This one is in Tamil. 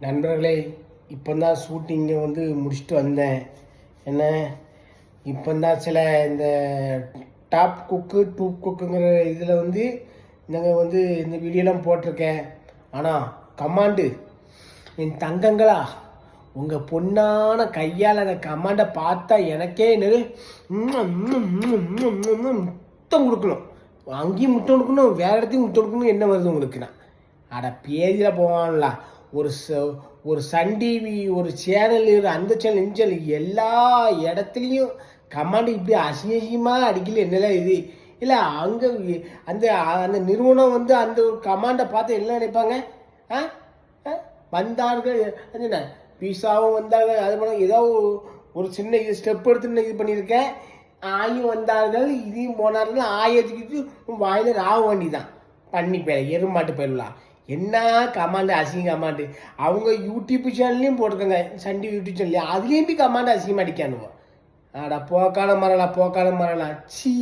நண்பர்களே இப்போ தான் ஷூட்டிங்கை வந்து முடிச்சுட்டு வந்தேன் என்ன இப்போ தான் சில இந்த டாப் குக்கு டூப் குக்குங்கிற இதில் வந்து நாங்கள் வந்து இந்த வீடியோலாம் போட்டிருக்கேன் ஆனால் கமாண்டு என் தங்கங்களா உங்கள் பொண்ணான கையால் அந்த கமாண்டை பார்த்தா எனக்கே என்னது முத்தம் கொடுக்கணும் அங்கேயும் முத்தம் கொடுக்கணும் வேறு இடத்தையும் முத்தம் கொடுக்கணும் என்ன வருது உங்களுக்கு நான் அட பேஜில் போவான்லாம் ஒரு ச ஒரு சன் டிவி ஒரு சேனல் அந்த சேனல் இந்த சேனல் எல்லா இடத்துலையும் கமாண்ட் இப்படி அசிங்கமாக அடிக்கல என்னெல்லாம் இது? இல்லை அங்கே அந்த அந்த நிறுவனம் வந்து அந்த ஒரு கமாண்டை பார்த்து என்ன நினைப்பாங்க? ஆ? ஆ? வந்தார்கள் என்ன? பீஸாவும் வந்தார்கள் அது பண்ண ஏதோ ஒரு- சின்ன இது ஸ்டெப் எடுத்து இது பண்ணியிருக்கேன் ஆயும் வந்தார்கள் இதையும் போனார்கள் ஆயத்துக்கு வாயில் ராக வேண்டி தான் பண்ணி பேர் எருமாட்டு போயிடலாம் என்ன கமாண்டு அசிங்க கமாண்டு அவங்க யூடியூப் சேனல்லையும் போட்டிருக்காங்க. சண்டி யூடியூப் சேனல்லையும் அதுலேயும் போய் கமாண்டு அசிங்கமாக அடிக்கானுவோம் ஆடா போக்கான மரலா போக்கான மரலா சீ.